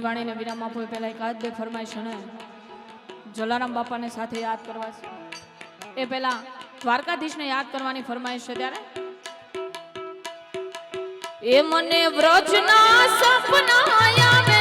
મારી વાણીને વિરામ આપો પહેલાં પહેલા એક આજ બે ફરમાઈશ ને જલારામ બાપાને સાથે યાદ કરવા છે. એ પહેલાં દ્વારકાધીશને યાદ કરવાની ફરમાઈશ છે ત્યારે. એ મને વ્રજના સપના આવે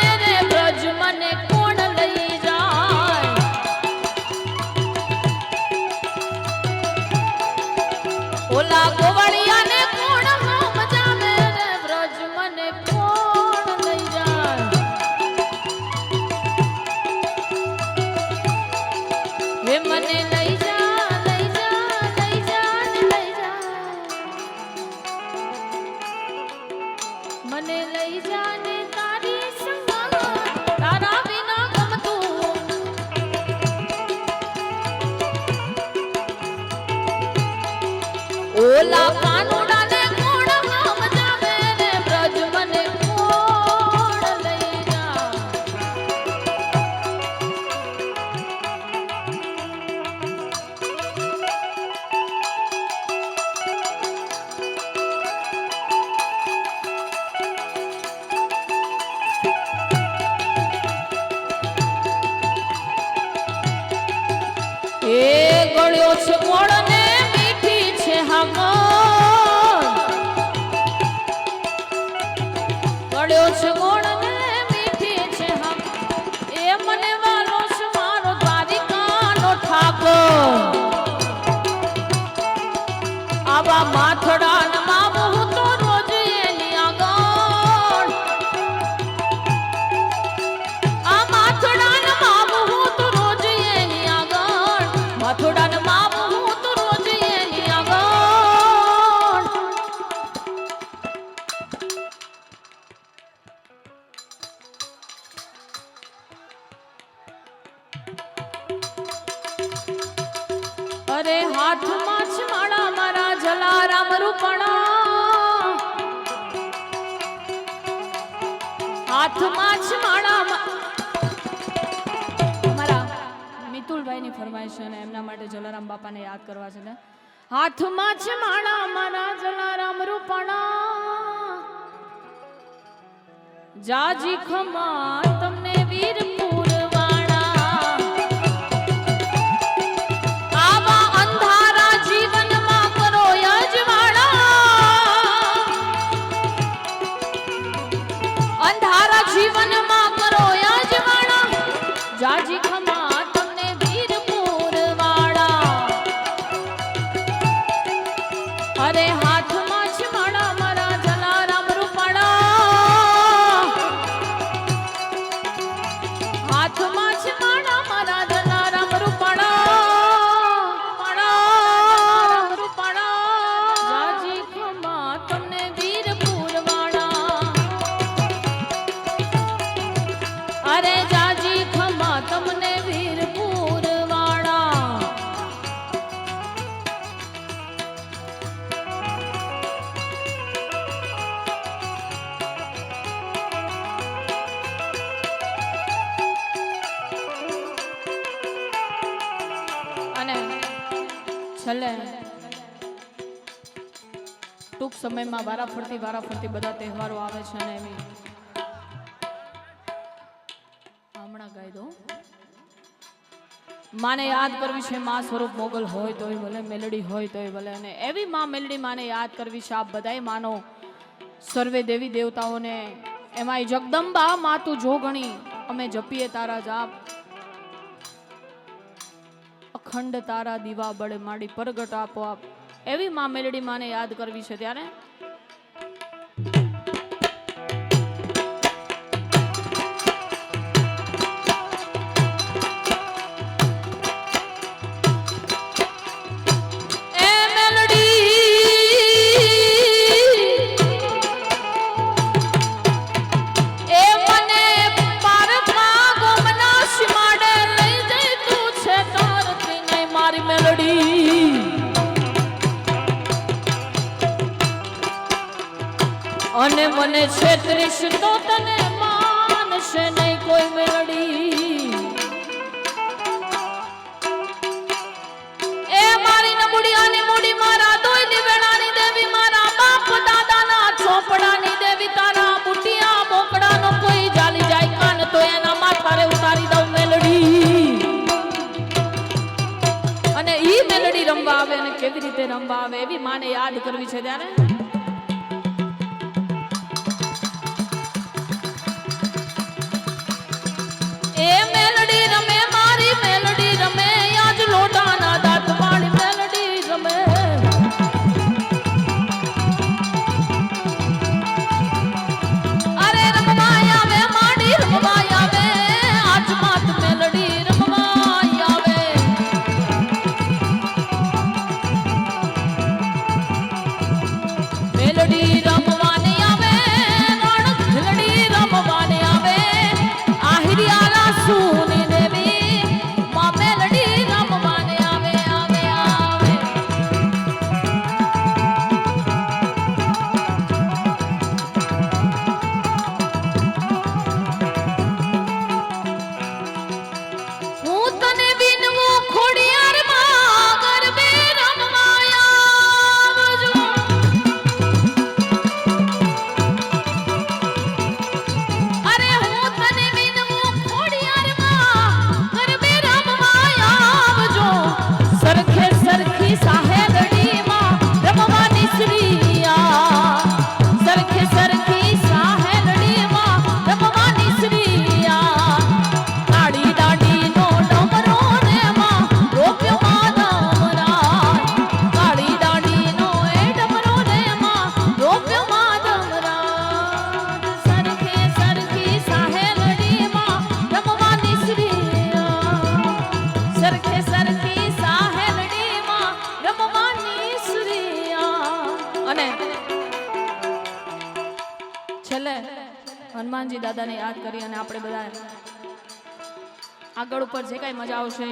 એ ગળ્યો છે મોળ એની માથડા અરે હાથ રૂપણા. હાથમાં જ માળા મારા મિતુલભાઈની ફરમાઈશ છે અને એમના માટે જલારામ બાપાને યાદ કરવા છે ને. હાથમાં જ માળા મારા જલારામ રૂપણા. જાજી ખમા ટૂંક સમયમાં વારાફરતી વારાફરતી બધા તહેવારો આવે છે અને એવી હમણાં ગાઈ દઉં. માને યાદ કરવી છે માં સ્વરૂપ મોગલ હોય તોય ભલે, મેલડી હોય તોય ભલે, અને એવી મા મેલડી માને યાદ કરવી છે. આપ બધાય માનો, સર્વે દેવી દેવતાઓને એમાંય જગદંબા માતું જોગણી અમે જપીએ તારા જાપ. અખંડ તારા દીવા બળે માડી પરગટ આપો આપ. એવી માં મેલડી માને યાદ કરવી છે ત્યારે? અને મને છેત્રીસ તો તને માનશે નહીં કોઈ મેળડી. એ મારી નબુડિયાની મૂડી મારા દોયની વેણાની દેવી, મારા બાપ દાદાના ચોપડાની દેવી, તારા બુટિયા કોઈ જાલી જાય કાન તો એના માથારે ઉતારી દઉં મેલડી અને ઈ મેલડી રમવા આવે અને કેવી રીતે રમવા આવે એવી માને યાદ કરવી છે ત્યારે? અને છેલ્લે હનુમાનજી દાદાને યાદ કરી અને આપણે બધા આગળ ઉપર જે કાંઈ મજા આવશે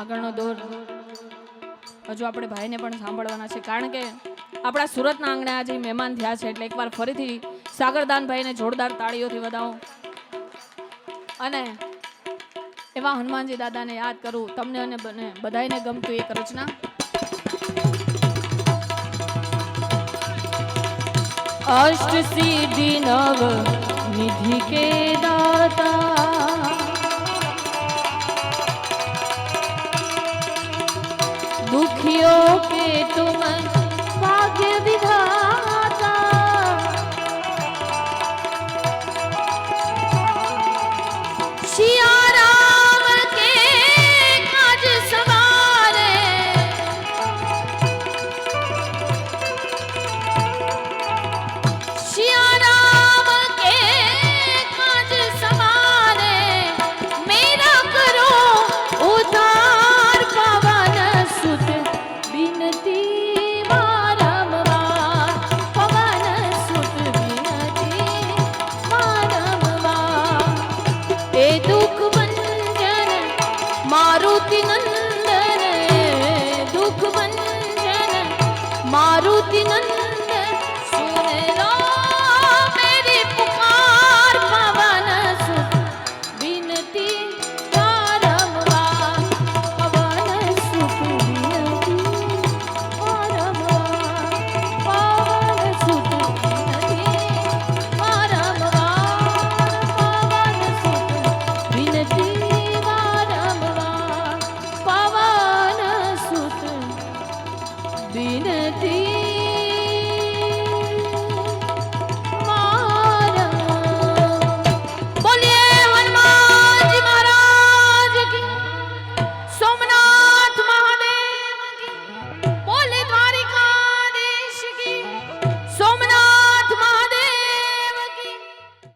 આગળનો દોર હજુ આપણે ભાઈને પણ સાંભળવાના છે. કારણ કે આપણા સુરતના આંગણે આજે મહેમાન થયા છે એટલે એકવાર ફરીથી સાગરદાનભાઈને જોરદાર તાળીઓથી વધાવું. અને એવા હનુમાનજી દાદાને યાદ કરું. તમને અને બધાને ગમતું એક રચના. અષ્ટ સિદ્ધિ નવ નિધિ કે દાતા દુખિયો કે તુમ ભાગ્ય વિધાતા શિયા